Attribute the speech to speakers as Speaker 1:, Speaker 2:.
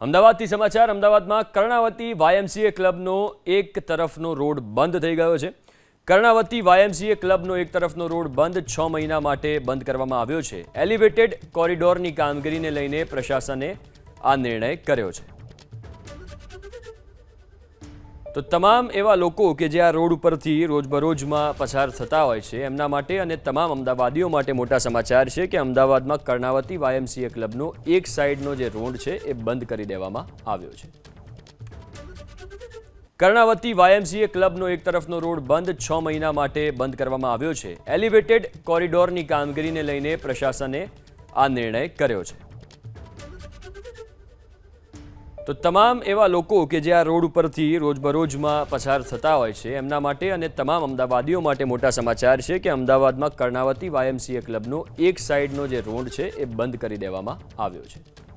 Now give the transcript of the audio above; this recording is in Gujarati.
Speaker 1: અમદાવાદથી સમાચાર. અમદાવાદમાં કર્ણાવતી વાયએમસીએ ક્લબનો એક તરફનો રોડ બંધ થઈ ગયો છે. કર્ણાવતી વાયએમસીએ ક્લબનો એક તરફનો રોડ બંધ છ મહિના માટે બંધ કરવામાં આવ્યો છે. એલિવેટેડ કોરિડોરની કામગીરીને લઈને પ્રશાસને આ નિર્ણય કર્યો છે. તો તમામ એવા લોકો કે જે આ રોડ ઉપરથી રોજબરોજમાં પસાર થતા હોય છે, એમના માટે અને તમામ અમદાવાદીઓ માટે મોટા સમાચાર છે કે અમદાવાદમાં કર્ણાવતી વાયએમસીએ ક્લબનો એક સાઈડનો જે રોડ છે, એ બંધ કરી દેવામાં આવ્યો છે. કર્ણાવતી વાયએમસીએ ક્લબનો એક તરફનો રોડ બંધ છ મહિના માટે બંધ કરવામાં આવ્યો છે. એલિવેટેડ કોરિડોરની કામગીરીને લઈને પ્રશાસને આ નિર્ણય કર્યો છે. તો તમામ એવા લોકો કે જે આ રોડ ઉપરથી રોજબરોજમાં પસાર થતા હોય છે, એમના માટે અને તમામ અમદાવાદીઓ માટે મોટા સમાચાર છે કે અમદાવાદમાં કર્ણાવતી વાયએમસીએ ક્લબનો એક સાઈડનો જે રોડ છે, એ બંધ કરી દેવામાં આવ્યો છે.